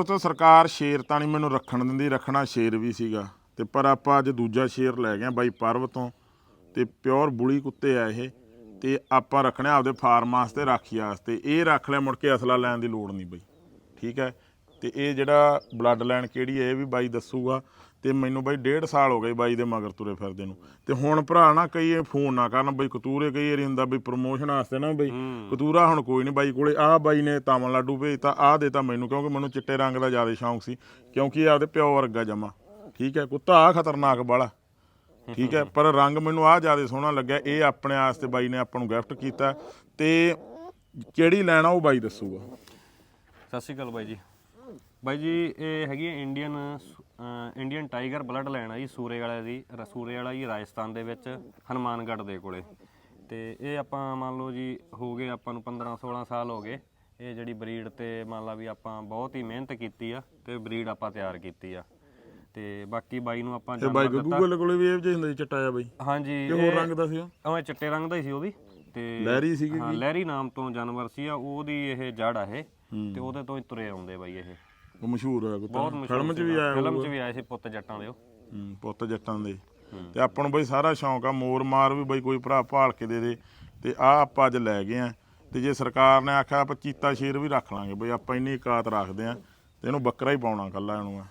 ਉਹ ਤਾਂ ਸਰਕਾਰ ਸ਼ੇਰ ਤਾਂ ਨਹੀਂ ਮੈਨੂੰ ਰੱਖਣ ਦਿੰਦੀ, ਰੱਖਣਾ ਸ਼ੇਰ ਵੀ ਸੀਗਾ। ਤੇ ਪਰ ਆਪਾਂ ਅੱਜ ਦੂਜਾ ਸ਼ੇਰ ਲੈ ਗਏ ਆ ਬਾਈ ਪਰਵ ਤੋਂ, ਤੇ ਪਿਓਰ ਬੁਲੀ ਕੁੱਤੇ ਆ ਇਹ, ਤੇ ਆਪਾਂ ਰੱਖਣੇ ਆ ਆਪਦੇ ਫਾਰਮ ਵਾਸਤੇ ਰਾਖੀ ਵਾਸਤੇ। ਇਹ ਰੱਖ ਲਿਆ ਮੁੜ ਕੇ ਅਸਲਾ ਲੈਣ ਦੀ ਲੋੜ ਨਹੀਂ ਬਈ। ਠੀਕ ਹੈ? ਤੇ ਇਹ ਜਿਹੜਾ ਬਲੱਡ ਲਾਈਨ ਕਿਹੜੀ ਹੈ ਇਹ ਵੀ ਬਾਈ ਦੱਸੂਗਾ। ਤੇ ਮੈਨੂੰ ਬਾਈ ਡੇਢ ਸਾਲ ਹੋ ਗਏ ਬਾਈ ਦੇ ਮਗਰ ਤੁਰੇ ਫਿਰਦੇ ਨੂੰ। ਤੇ ਹੁਣ ਭਰਾ ਨਾ ਕਈ ਇਹ ਫੋਨ ਨਾ ਕਰਨ ਬਈ ਕਤੂਰੇ ਕਈ ਵਾਰੀ ਹੁੰਦਾ ਬਈ ਪ੍ਰੋਮੋਸ਼ਨ ਵਾਸਤੇ ਨਾ ਬਈ। ਕਤੂਰਾ ਹੁਣ ਕੋਈ ਨਹੀਂ ਬਾਈ ਕੋਲੇ। ਆਹ ਬਾਈ ਨੇ ਤਾਮਿਲਨਾਡੂ ਭੇਜਤਾ ਆਹ ਦੇਤਾ ਮੈਨੂੰ ਕਿਉਂਕਿ ਮੈਨੂੰ ਚਿੱਟੇ ਰੰਗ ਦਾ ਜ਼ਿਆਦਾ ਸ਼ੌਂਕ ਸੀ ਕਿਉਂਕਿ ਇਹ ਆਪਦੇ ਪਿਓ ਵਰਗਾ ਜਮਾ। ਠੀਕ ਹੈ ਕੁੱਤਾ ਆ ਖਤਰਨਾਕ ਬਾਲਾ ਠੀਕ ਹੈ ਪਰ ਰੰਗ ਮੈਨੂੰ ਆ ਜ਼ਿਆਦਾ ਸੋਹਣਾ ਲੱਗਿਆ ਇਹ ਆਪਣੇ ਵਾਸਤੇ ਬਾਈ ਨੇ ਆਪਾਂ ਨੂੰ ਗਿਫਟ ਕੀਤਾ। ਤੇ ਕਿਹੜੀ ਲੈਣਾ ਉਹ ਬਾਈ ਦੱਸੂਗਾ। ਸਤਿ ਸ਼੍ਰੀ ਅਕਾਲ ਬਾਈ ਜੀ। ਬਾਈ ਜੀ ਇਹ ਹੈਗੀ ਹੈ Indian Indian tiger blood line ਆ ਜੀ ਸੂਰੇ ਵਾਲੇ ਦੀ ਸੂਰੇ ਵਾਲਾ ਜੀ ਰਾਜਸਥਾਨ ਦੇ ਵਿੱਚ ਹਨੂਮਾਨਗੜ੍ਹ ਦੇ ਕੋਲੇ। ਤੇ ਇਹ ਆਪਾਂ ਮੰਨ ਲਓ ਜੀ ਹੋ ਗਏ ਆਪਾਂ ਨੂੰ 15 16 ਸਾਲ ਹੋ ਗਏ। ਇਹ ਜਿਹੜੀ ਬਰੀਡ ਤੇ ਮੰਨ ਲਾ ਵੀ ਆਪਾਂ ਬਹੁਤ ਹੀ ਮਿਹਨਤ ਕੀਤੀ ਆ ਤੇ ਬਰੀਡ ਆਪਾਂ ਤਿਆਰ ਕੀਤੀ ਆ। ਤੇ ਬਾਕੀ ਬਾਈ ਨੂੰ ਆਪਾਂ ਤੇ ਬਾਈ ਜਾਨਵਰ ਗੱਗੂ ਕੋਲੇ ਵੀ ਇਹ ਜਿਹਾ ਹੁੰਦਾ ਸੀ ਚਿੱਟਾ ਆ ਬਾਈ। ਹਾਂਜੀ ਇਹ ਹੋਰ ਰੰਗ ਦਾ ਸੀ ਉਹ? ਚਿੱਟੇ ਰੰਗ ਦਾ ਹੀ ਸੀ ਉਹ ਵੀ। ਤੇ ਲਹਿਰੀ ਸੀਗੀ ਹਾਂ ਲਹਿਰੀ ਨਾਮ ਤੋਂ ਜਾਨਵਰ ਸੀ ਆ ਉਹਦੀ ਇਹ ਜੜ ਆ ਇਹ। ਤੇ ਉਹਦੇ ਤੋਂ ਹੀ ਤੁਰੇ ਆਉਂਦੇ ਬਾਈ ਇਹ। ਉਹ ਮਸ਼ਹੂਰ ਹੋਇਆ ਬਹੁਤ ਕੁੱਤਾ ਮਸ਼ਹੂਰ ਫਿਲਮ 'ਚ ਵੀ ਆਇਆ ਫਿਲਮ 'ਚ ਵੀ ਆਏ ਸੀ ਪੁੱਤ ਜੱਟਾਂ ਦੇ ਉਹ ਹੂੰ, ਪੁੱਤ ਜੱਟਾਂ ਦੇ। ਤੇ ਆਪਾਂ ਨੂੰ ਬਈ ਸਾਰਾ ਸ਼ੌਂਕ ਆ ਮੋਰ ਮਾਰ ਵੀ ਬਈ ਕੋਈ ਭਰਾ ਭਾਲ ਕੇ ਦੇ ਦੇ। ਤੇ ਆ ਆਪਾਂ ਅੱਜ ਲੈ ਗਏ ਆ। ਤੇ ਜੇ ਸਰਕਾਰ ਨੇ ਆਖਿਆ ਆਪਾਂ ਚੀਤਾ ਸ਼ੇਰ ਵੀ ਰੱਖ ਲਾਂਗੇ। ਬਈ ਆਪਾਂ ਇੰਨੀ ਇਕਾਤ ਰੱਖਦੇ ਆ ਤੇ ਇਹਨੂੰ ਬੱਕਰਾ ਹੀ ਪਾਉਣਾ ਕੱਲਾ ਇਹਨੂੰ ਆ